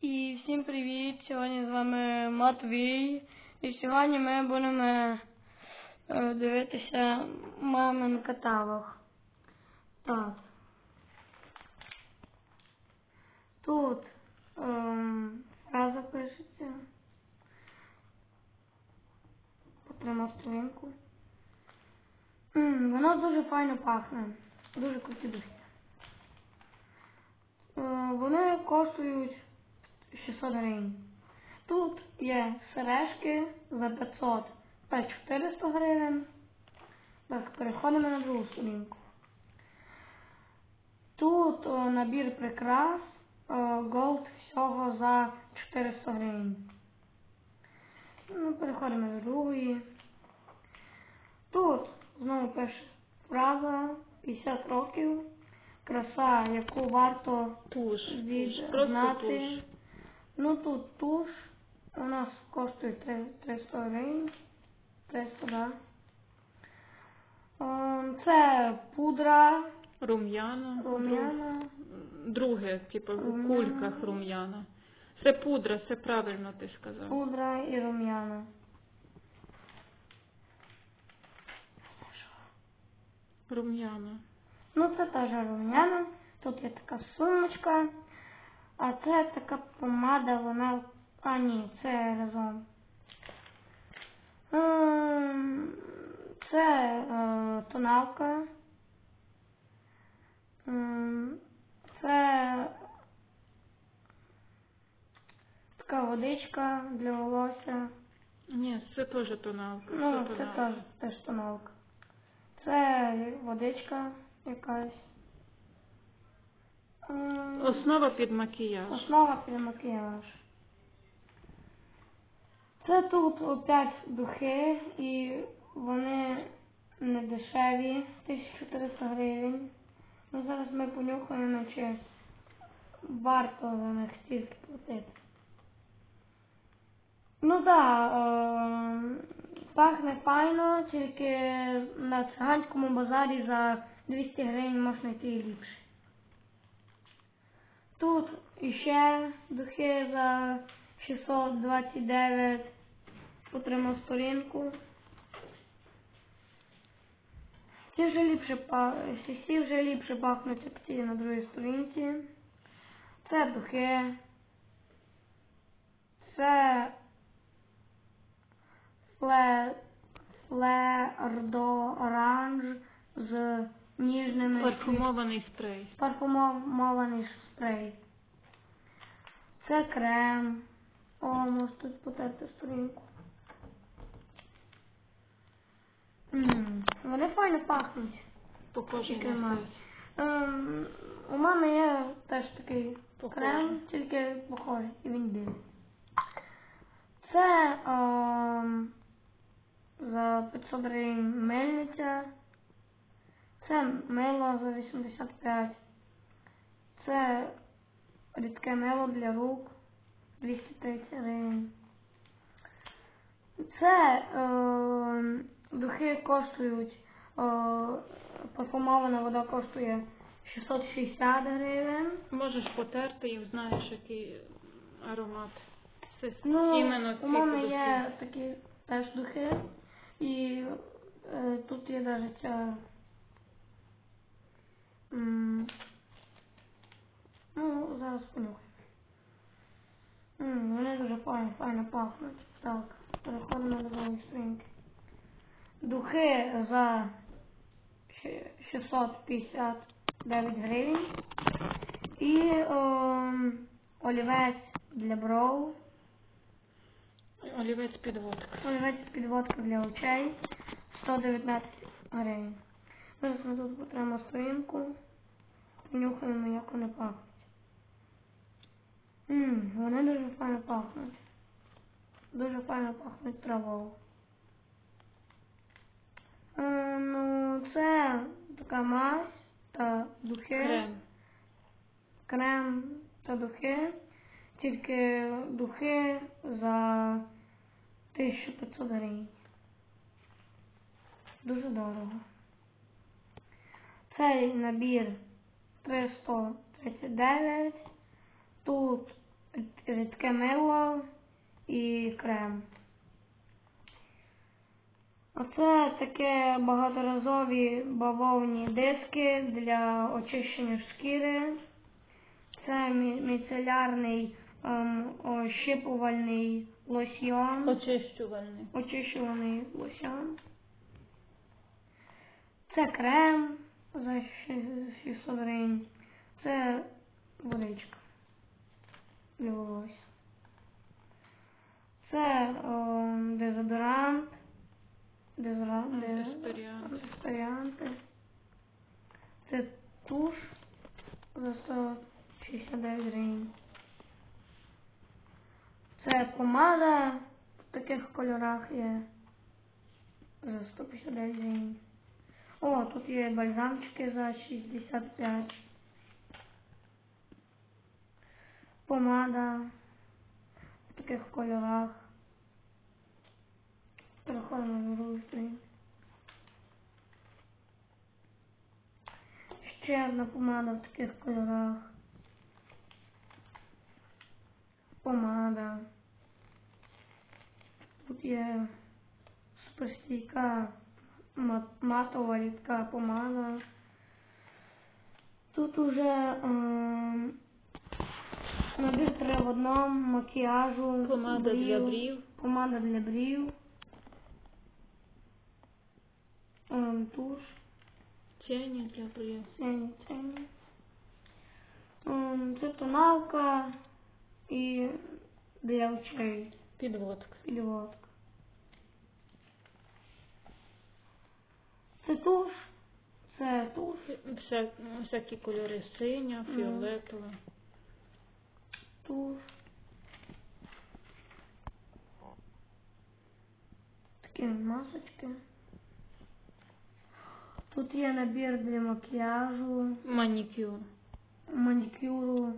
І всім привіт! Сьогодні з вами Матвій. І сьогодні ми будемо е, дивитися мамин каталог. Так. Тут ем, фраза пишеться. Потримав сторінку. Воно дуже файно пахне. Дуже круті духи. Е, Вони коштують 600 гривень. Тут є сережки за 500 та 400 гривень. Так, переходимо на другу сторінку. Тут о, набір прикрас о, Gold всього за 400 гривень. Ну, переходимо до другої. Тут знову пише фраза 50 років. Краса, яку варто Туш. від знати. туш. Ну тут туш у нас коштує три- 300 гривень. 300, да. Це пудра Рум'яна. рум'яна. Друге, типу, в кульках рум'яна. Це пудра, це правильно ти сказав. Пудра і рум'яна. Рум'яна. Ну це теж рум'яна. Тут є така сумочка. А це така помада, вона. А ні, це разом. Це е, тоналка. Це така водичка для волосся. Ні, це теж тоналка. Ну, це це теж, теж тоналка. Це водичка якась. Основа під макіяж. Основа під макіяж. Це тут опять духи і вони не дешеві, 1400 гривень. Ну зараз ми понюхаємо, чи варто за них стільки платити. Ну так, е, пахне файно, тільки на циганському базарі за 200 гривень можна йти і ліпше. Тут іще духи за 629 отримав сторінку. Ці вже ліпше всі вже ліпше пахнуть, як ті на другій сторінці. Це духи. Це фле, флердо оранж з ніжними Парфумований спрей. парфумований спрей. Це крем. О, можеш тут потерти сторінку. М, Вони файно пахнуть. Тільки на- Ем, у мене є теж такий Похожий. крем, тільки похожий, і він білий. Це ем, за 500 гривень мельниця. Це мило за 85. Це рідке мило для рук 230 гривень. Це е, духи коштують, е, парфумована вода коштує 660 гривень. Можеш потерти і знаєш, який аромат. Це Ну, іменно у мене є такі теж духи. І е, тут є навіть ця. м, Ну, зараз понюхаю. М, Вони дуже файно, файно пахнуть. Так, переходимо до другої сторінки. Духи за 659 гривень. І ем, олівець для бров. Олівець підводка. Олівець підводка для очей 119 гривень. Зараз ми тут потремо сторінку. Понюхаємо, як вони пахнуть. Ммм, вони дуже файно пахнуть. Дуже файно пахнуть травою. Е, ну, це така мазь та духи. Крем. крем та духи, тільки духи за 1500 гривень. Дуже дорого. Цей набір 339. Тут рідке мило і крем. Оце таке багаторазові бавовні диски для очищення шкіри. Це міцелярний ем, ощипувальний лосьйон. Очищувальний. Очищуваний лосьон. Це крем за 600 гривень. Це водичка для волосся. Це о, дезодорант. Дезодорант. Дезперіанти. Дезперіанти. Це туш за 169 гривень. Це помада в таких кольорах є за 159 гривень. О, тут є бальзамчики за 65. Помада в таких кольорах. Переходимо на другу. Ще одна помада в таких кольорах. Помада. Тут є суперстійка ма- матова рідка помада. Тут уже ем, набір три в одному, макіяжу, Помада для брів. помада для брів, ем, туш, Тіні для брів. сині тіні. Ем, Це тоналка і для очей Підводка. підводка. Це туш, це туш. Вся, всякі кольори синя, фіолетова. туш. Такі масочки. Тут є набір для макіяжу, Манікюр. манікюру,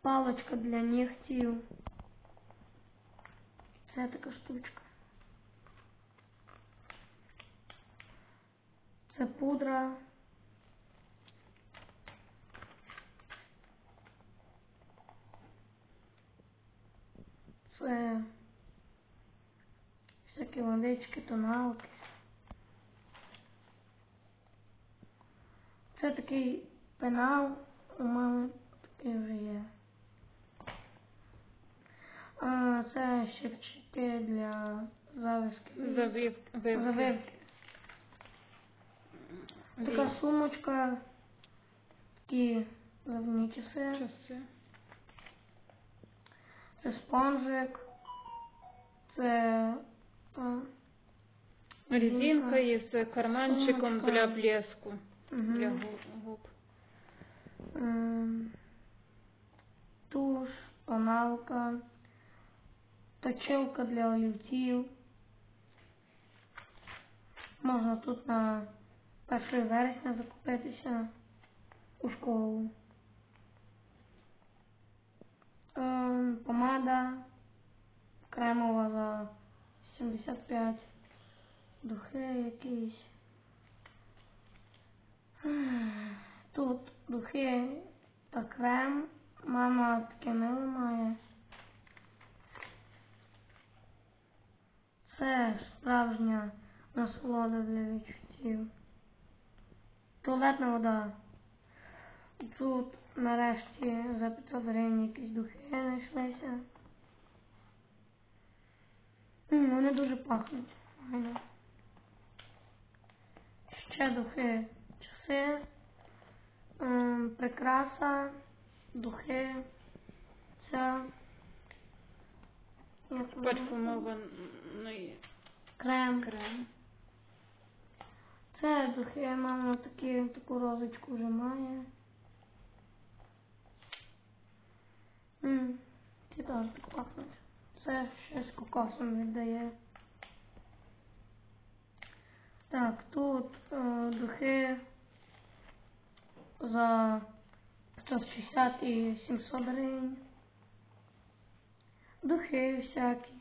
паличка для нігтів. Це така штучка. Це пудра. Всякі водички, тоналки. Це такий пенал, у мене такий вже є. А, це щипчики для завивки. Завив. Завивки. Така сумочка, такі завні часи. Часи. Це спонжик. Це Резинка є з карманчиком Сумочка. для блеску. мгм. Для губ. губ. Туш, тоналка, точилка для олівців. Можна тут на 1 вересня закупитися у школу. Ем, помада кремова за 75. Духи якісь. Тут духи та крем. Мама таке мило має. Це справжня насолода для відчуттів. Туалетна вода. Тут нарешті за 500 гривень якісь духи знайшлися. Вони дуже пахнуть. Четохе часе, прекраса, духе, ця. Парфумован. Крем. Крем. Це духе, мамо, такі, таку розочку вже має. Ці теж так пахнуть. Це щось кокосом віддає. Е. Так, тут е, духи за 560 і 700 гривень. Духи всякі.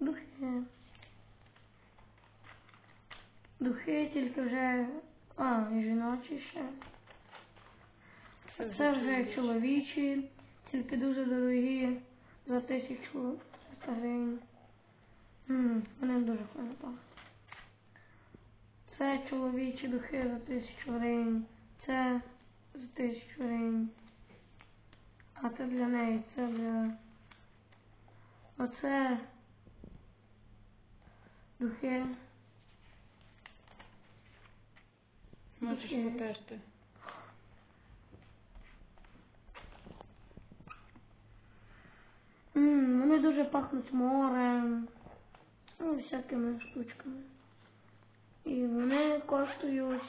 Духи. Духи тільки вже А, і жіночі ще. Це вже чоловічі, тільки дуже дорогі за 1300 гривень. Вони дуже файно пахнуть. Це чоловічі духи за 1000 гривень. Це за 1000 гривень. А це для неї, це для. Оце духи. Можеш потерти. М, Вони дуже пахнуть морем, ну, всякими штучками. І вони коштують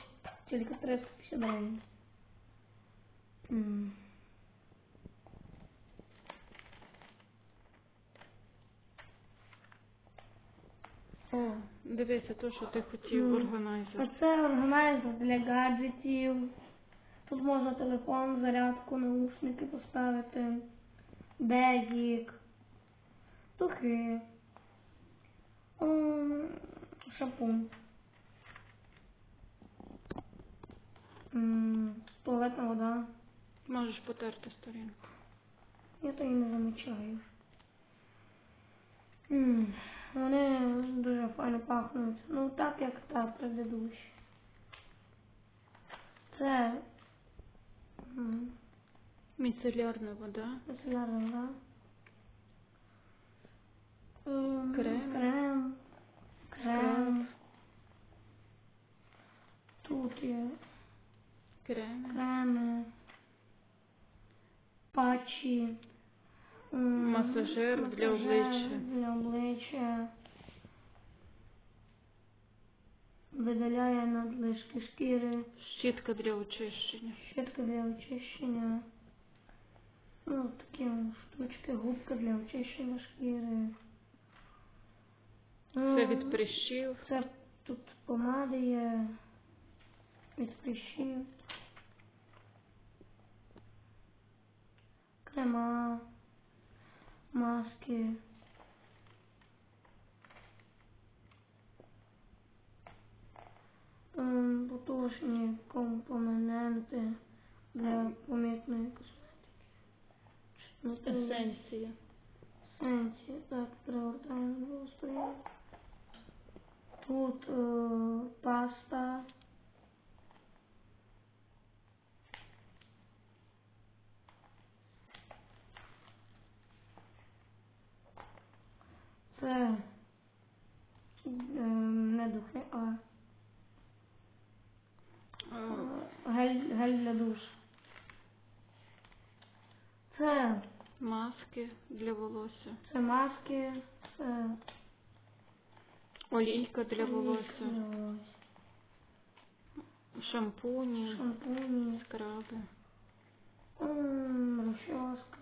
тільки 350 гривень. О, дивися, то, що ти хотів, органайзер. Оце органайзер для гаджетів. Тут можна телефон, зарядку, наушники поставити, бегік, духи, м, шампунь, туалетна вода. Можеш потерти сторінку. Я то і не замічаю. М, Вони дуже файно пахнуть. Ну так як та предыдущі. Це м, Міцелярна вода. міцелярна вода. Ем, Крем. Крем. Крем. Тут є Креми. креми, патчі, м, Масажер для обличчя. Для обличчя. Видаляє надлишки шкіри, Щітка для очищення. щітка для очищення. Ну, такі штучки, губка для очищення шкіри. Це від прищів. Це тут помади є від прищів. Крема, маски. Потужні компоненти для помітної косметики. Це Есенція. Сенсі, так, перевертаємо на другу сторінку. Тут е, паста. Це е, не духи, а Е, е, гель, гель для душу. Це, Маски для волосся. це маски, це Олійка для волосся. Шампуні. шампуні, Скраби. розчоска.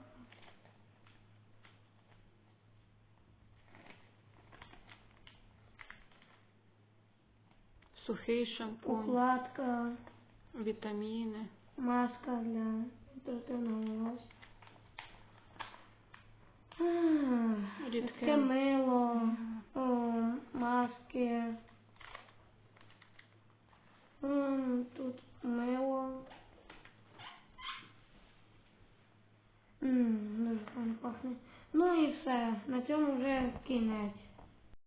Сухий шампунь. Укладка, Вітаміни. маска для волосся. Рідке мило, о, маски. О, тут мило. М, Дуже пахне. Ну і все. На цьому вже кінець.